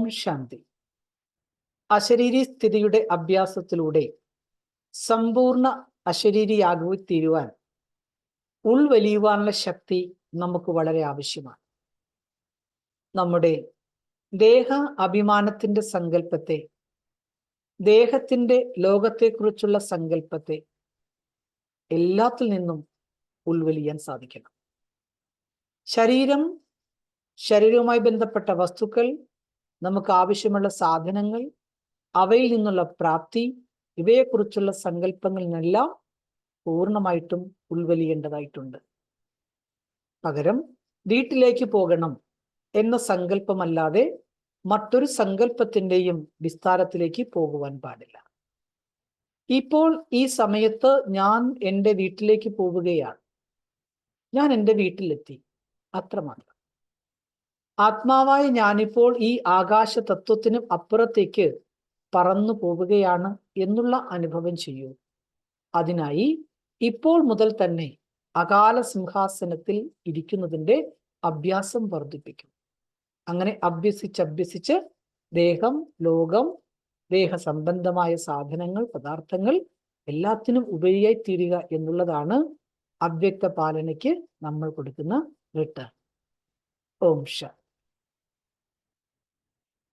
ഓം ശാന്തി. അശരീരി സ്ഥിതിയുടെ അഭ്യാസത്തിലൂടെ സമ്പൂർണ അശരീരിയാകു തീരുവാൻ ഉൾവലിയുവാനുള്ള ശക്തി നമുക്ക് വളരെ ആവശ്യമാണ്. നമ്മുടെ ദേഹ അഭിമാനത്തിന്റെ സങ്കല്പത്തെ ദേഹത്തിന്റെ ലോകത്തെക്കുറിച്ചുള്ള സങ്കല്പത്തെ എല്ലാത്തിൽ നിന്നും ഉൾവലിയാൻ സാധിക്കണം. ശരീരം ശരീരവുമായി ബന്ധപ്പെട്ട വസ്തുക്കൾ നമുക്ക് ആവശ്യമുള്ള സാധനങ്ങൾ അവയിൽ നിന്നുള്ള പ്രാപ്തി ഇവയെക്കുറിച്ചുള്ള സങ്കല്പങ്ങളിലെല്ലാം പൂർണമായിട്ടും ഉൾവലിയേണ്ടതായിട്ടുണ്ട്. പകരം വീട്ടിലേക്ക് പോകണം എന്ന സങ്കല്പമല്ലാതെ മറ്റൊരു സങ്കല്പത്തിന്റെയും വിസ്താരത്തിലേക്ക് പോകുവാൻ പാടില്ല. ഇപ്പോൾ ഈ സമയത്ത് ഞാൻ എന്റെ വീട്ടിലേക്ക് പോവുകയാണ്. ഞാൻ എന്റെ വീട്ടിലെത്തി. അത്രമാത്രം. ആത്മാവായി ഞാനിപ്പോൾ ഈ ആകാശ തത്വത്തിനും അപ്പുറത്തേക്ക് പറന്നു പോവുകയാണ് എന്നുള്ള അനുഭവം ചെയ്യൂ. അതിനായി ഇപ്പോൾ മുതൽ തന്നെ അകാല സിംഹാസനത്തിൽ ഇരിക്കുന്നതിന്റെ അഭ്യാസം വർദ്ധിപ്പിക്കും. അങ്ങനെ അഭ്യസിച്ച് അഭ്യസിച്ച് ദേഹം ലോകം ദേഹസംബന്ധമായ സാധനങ്ങൾ പദാർത്ഥങ്ങൾ എല്ലാത്തിനും ഉപരിയായി തീരുക എന്നുള്ളതാണ് അവ്യക്ത പാലനയ്ക്ക് നമ്മൾ കൊടുക്കുന്ന റിട്ടേൺ. ഓം